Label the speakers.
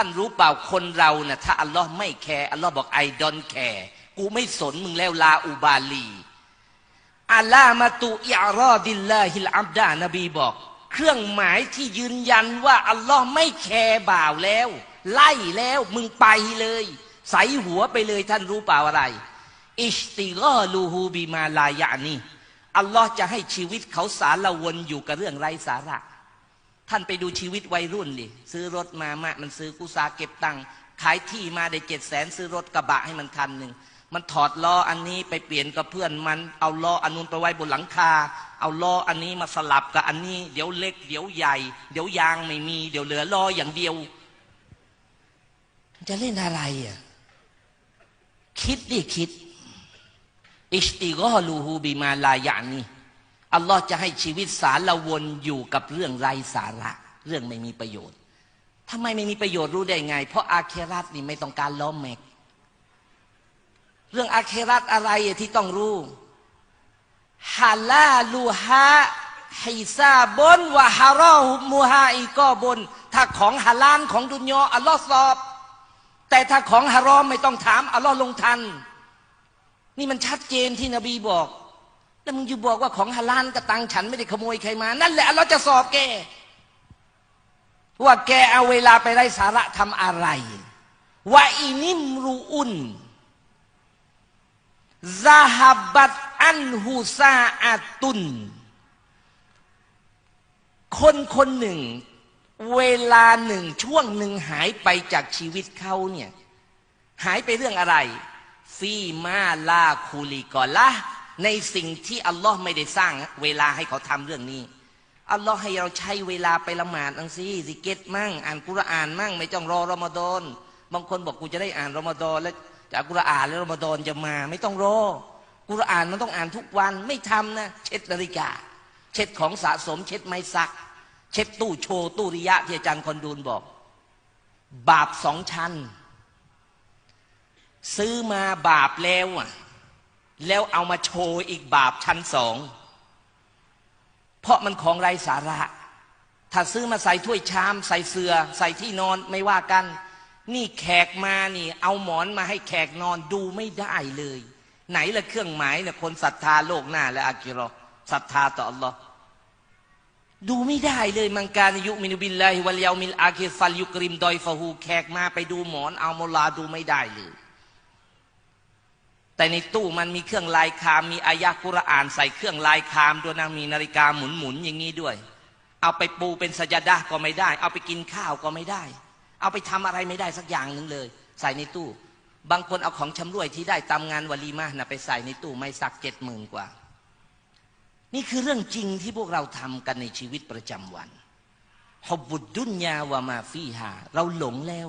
Speaker 1: ท่านรู้เปล่าคนเรานะ่ะถ้าอัลลอฮ์ไม่แคร์อัลลอฮ์บอกไอดอนแคร์กูไม่สนมึงแล้วลาอุบาลีอัลลามาตุอิอรอดิลลาฮิลอับดานบีบอก เครื่องหมายที่ยืนยันว่าอัลลอฮ์ไม่แคร์บ่าวแล้ว ไล่แล้วมึงไปเลย ใส่หัวไปเลยท่านรู้เปล่าอะไร อิชติกอลูฮูบีมาลายานีอัลลอฮ์จะให้ชีวิตเขาสารวนอยู่กับเรื่องไร้สาระ ท่านไปดูชีวิตวัยรุ่นดิซื้อรถมามะมันซื้อกุซาเก็บตังค์ขายที่มาได้เจ็ดแสนซื้อรถกระบะให้มันคันหนึ่งมันถอดล้ออันนี้ไปเปลี่ยนกับเพื่อนมัน เอาล้ออันนู้นไปไว้บนหลังคา เอาล้ออันนี้มาสลับกับอันนี้ เดี๋ยวเล็ก เดี๋ยวใหญ่ เดี๋ยวยางไม่มี เดี๋ยวเหลือล้ออย่างเดียว จะเล่นอะไรอะคิดดิคิด อิชติกอลูฮูบิมาลายานี อัลลอฮ์จะให้ชีวิตสารละวนอยู่กับเรื่องไร้สาระ เรื่องไม่มีประโยชน์ทำไมไม่มีประโยชน์รู้ได้ไง เพราะอาเครัตนี่ไม่ต้องการล้อมแม็ก เรื่องอาเครัตอะไรที่ต้องรู้ฮาลาลูฮะฮิซาบนวะฮารอฮุมูฮาอีกอบน ถ้าของฮาลาลของดุนยออัลลอฮ์สอบ แต่ถ้าของฮารอมไม่ต้องถามอัลลอฮ์ลงทัน นี่มันชัดเจนที่นบีบอก แล้วมึงอยู่บอกว่าของฮาลาลกระตังฉันไม่ได้ขโมยใครมา นั่นแหละอัลลอฮ์จะสอบแกว่าแกเอาเวลาไปไร้สาระทำอะไรว่าอินิมรูอุนซาฮับัตอันฮูซาอาตุน คนคนหนึ่ง เวลาหนึ่งช่วงหนึ่งหายไปจากชีวิตเขาเนี่ย หายไปเรื่องอะไร ฟีมาลาคูลีกอละ ในสิ่งที่อัลลอฮ์ไม่ได้สร้างเวลาให้เขาทำเรื่องนี้ อัลลอฮ์ให้เราใช้เวลาไปละหมาดอังซีสิเกตมั่ง อ่านกุรอานมั่ง ไม่ต้องรอรอมฎอนบางคนบอกกูจะได้อ่านรอมฎอนแล้วจากกุรอานแล้วรอมฎอนจะมา ไม่ต้องรอ กุรอานมันต้องอ่านทุกวันไม่ทำนะเช็ดนาฬิกา เช็ดของสะสม เช็ดไม้ซัก เช็ดตู้โชว์ตู้ริยะที่อาจารย์คอนดูลบอก บาปสองชั้น ซื้อมาบาปแล้วอะ แล้วเอามาโชว์อีกบาปชั้นสอง เพราะมันของไรสาระ ถ้าซื้อมาใส่ถ้วยชาม ใส่เสือใส่ที่นอนไม่ว่ากัน นี่แขกมานี่ เอาหมอนมาให้แขกนอนดูไม่ได้เลย ไหนละเครื่องหมายเนี่ยคนศรัทธาโลกหน้าและอากิรอศรัทธาต่ออัลลอฮ์ดูไม่ได้เลยมังการยุมินุบิลลาฮิวัลยามิลอาคิฟัลยุกริมดอยฟะฮูแขกมาไปดูหมอนเอาโมลาดูไม่ได้เลย แต่ในตู้มันมีเครื่องลายคาม มีอายะกุรอาน ใส่เครื่องลายคามด้วยนะมีนาฬิกาหมุนหมุนๆอย่างนี้ด้วย เอาไปปูเป็นสจดาก็ไม่ได้ เอาไปกินข้าวก็ไม่ได้ เอาไปทำอะไรไม่ได้สักอย่างหนึ่งเลย ใส่ในตู้ บางคนเอาของชำร่วยที่ได้ตามงานวลีมานะไปใส่ในตู้ไม่สักเจ็ดหมื่นกว่า นี่คือเรื่องจริงที่พวกเราทำกันในชีวิตประจำวันฮอบบุดดุนยาวามาฟีฮาเราหลงแล้ว